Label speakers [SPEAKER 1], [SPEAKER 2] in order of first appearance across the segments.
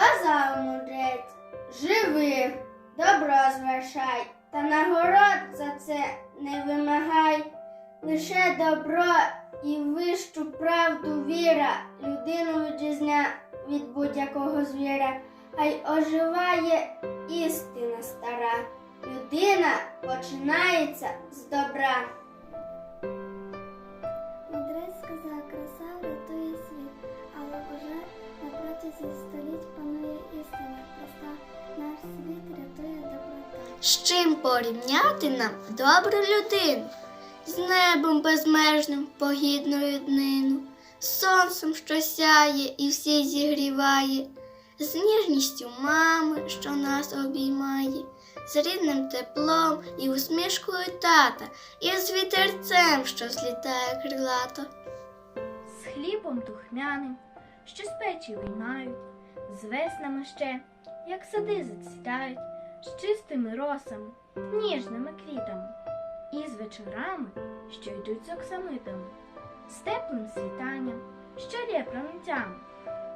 [SPEAKER 1] Казав мудрець, живи, добро звершай, та нагород за це не вимагай. Лише добро і вищу правду віра людину відрізня від будь-якого звіра, хай оживає істина стара. Людина починається з добра.
[SPEAKER 2] З чим порівняти нам добру людину? З небом безмежним погідною днину, з сонцем, що сяє і всіх зігріває, з ніжністю мами, що нас обіймає, з рідним теплом і усмішкою тата, і з вітерцем, що злітає крилато.
[SPEAKER 3] з хлібом духмяним, що з печі виймають, з веснами ще, як сади зацвітають, з чистими росами, ніжними квітами, і з вечорами, що йдуть з оксамитами, з теплим світанням, що лє промінцями,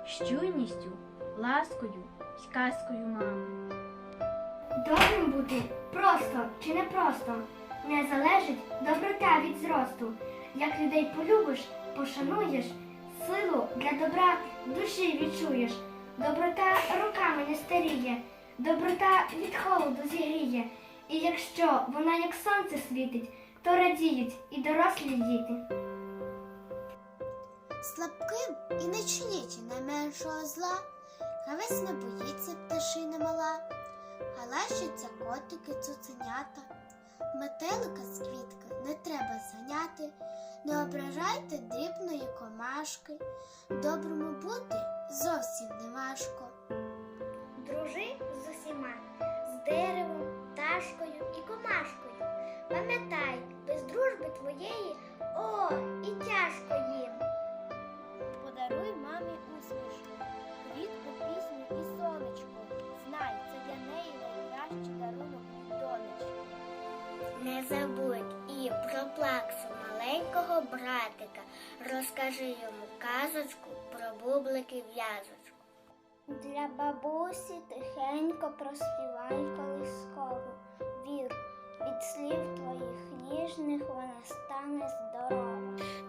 [SPEAKER 3] з чуйністю, ласкою й казкою мами.
[SPEAKER 4] Добрим бути просто чи не просто не залежить доброта від зросту. Як людей полюбиш, пошануєш, силу для добра душі відчуєш. Доброта руками не старіє, доброта від холоду зігріє. І якщо вона як сонце світить, то радіють і дорослі діти.
[SPEAKER 2] Слабким і не чиніть найменшого зла, Гавець не боїться пташина мала, галащаться котики цуценята, метелика з квітки не треба заняти, не ображайте дрібної комашки, доброму бути зовсім не важко.
[SPEAKER 4] Дружи з усіма, з деревом, пташкою і комашкою. Пам'ятай, без дружби твоєї, о, і тяжко їм. Подаруй мамі усмішку, квітку, пісню і сонечко. Знай, це для неї найкращий дарунок від донечки. Не забудь і про плаксу маленького братика. Розкажи йому казочку про бублики в'язочку. Для бабусі тихенько проспівай колискову. Вір, від слів твоїх ніжних вона стане здорова.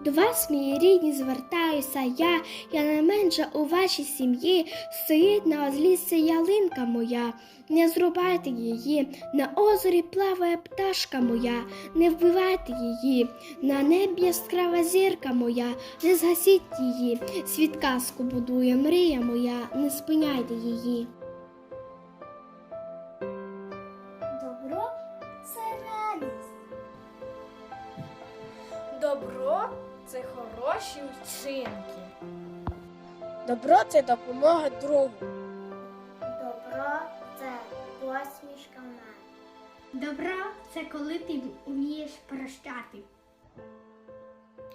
[SPEAKER 5] До вас, мої рідні, звертаюся я, я найменша у вашій сім'ї, стоїть на озліссі ялинка моя, не зрубайте її, на озері плаває пташка моя, не вбивайте її, на небі яскрава зірка моя, не згасіть її, світ казку будує мрія моя, не спиняйте її.
[SPEAKER 6] Хороші вчинки. Добро це допомога другу.
[SPEAKER 4] Добро це посмішка мати.
[SPEAKER 5] Добро це коли ти вмієш прощати.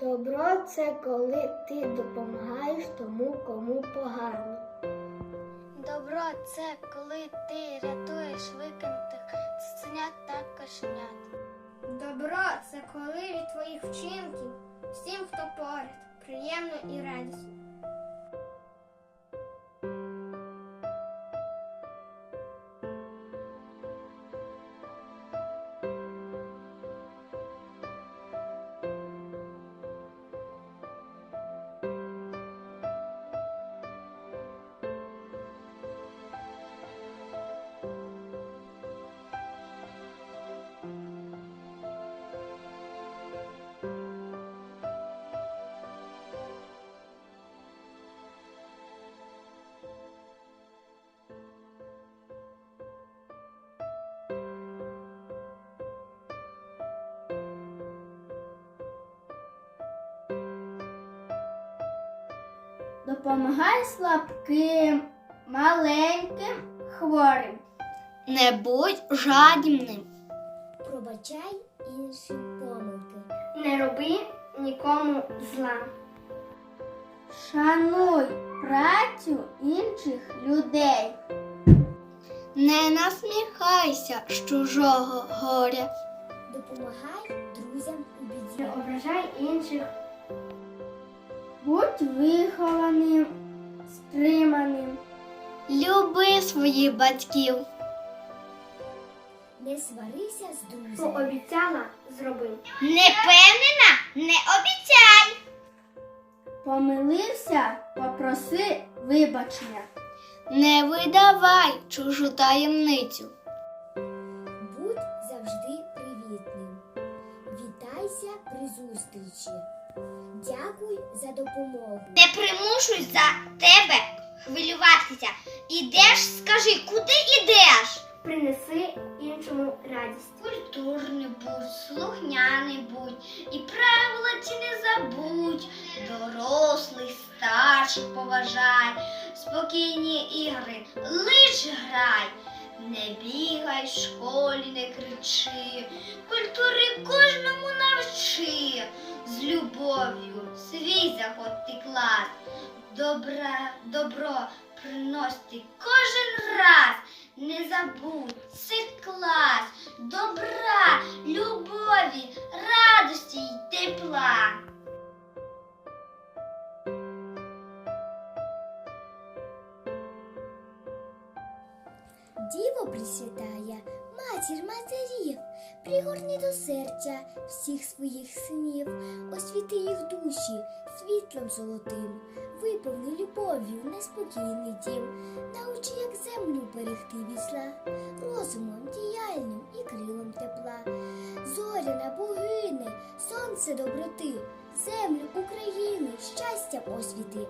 [SPEAKER 4] Добро це коли ти допомагаєш тому, кому погано.
[SPEAKER 2] Добро це коли ти рятуєш викинутих цуценят та кошенят.
[SPEAKER 1] Добро це коли від твоїх вчинків всім, хто поряд, приємно і радісно. Допомагай слабким, маленьким, хворим.
[SPEAKER 2] Не будь жадібним.
[SPEAKER 4] Пробачай інші помилки.
[SPEAKER 1] Не роби нікому зла. Шануй працю інших людей.
[SPEAKER 2] Не насміхайся з чужого горя.
[SPEAKER 4] Допомагай друзям у біді.
[SPEAKER 1] Не ображай інших. Будь вихованим, стриманим.
[SPEAKER 2] люби своїх батьків.
[SPEAKER 4] Не сварися з друзями.
[SPEAKER 5] Пообіцяла, зробив.
[SPEAKER 2] Не впевнена, не обіцяй.
[SPEAKER 5] Помилився, попроси вибачення.
[SPEAKER 2] Не видавай чужу таємницю.
[SPEAKER 4] Будь завжди привітним. Вітайся при зустрічі. Дякуй за допомогу.
[SPEAKER 2] Не примушуй за тебе хвилюватися. Ідеш, скажи, куди ідеш?
[SPEAKER 5] Принеси іншому радість.
[SPEAKER 2] Культурний будь, слухняний будь, і правила ці не забудь. Дорослих, старших поважай, спокійні ігри, лиш грай. Не бігай в школі, не кричи, культури кожному навчи, любов'ю свій заходь клас, добра, добро приносити кожен раз. Не забудь, це клас, добра, любові, радості й тепла.
[SPEAKER 4] Діво присвятає, матір матерів, пригорни до серця всіх своїх синів, освіти їх душі світлом золотим, виповни любов'ю неспокійний дім, научи, як землю берегти від зла, розумом діяльним і крилом тепла. Зоряна богине, сонце доброти, землю України, щастям освіти.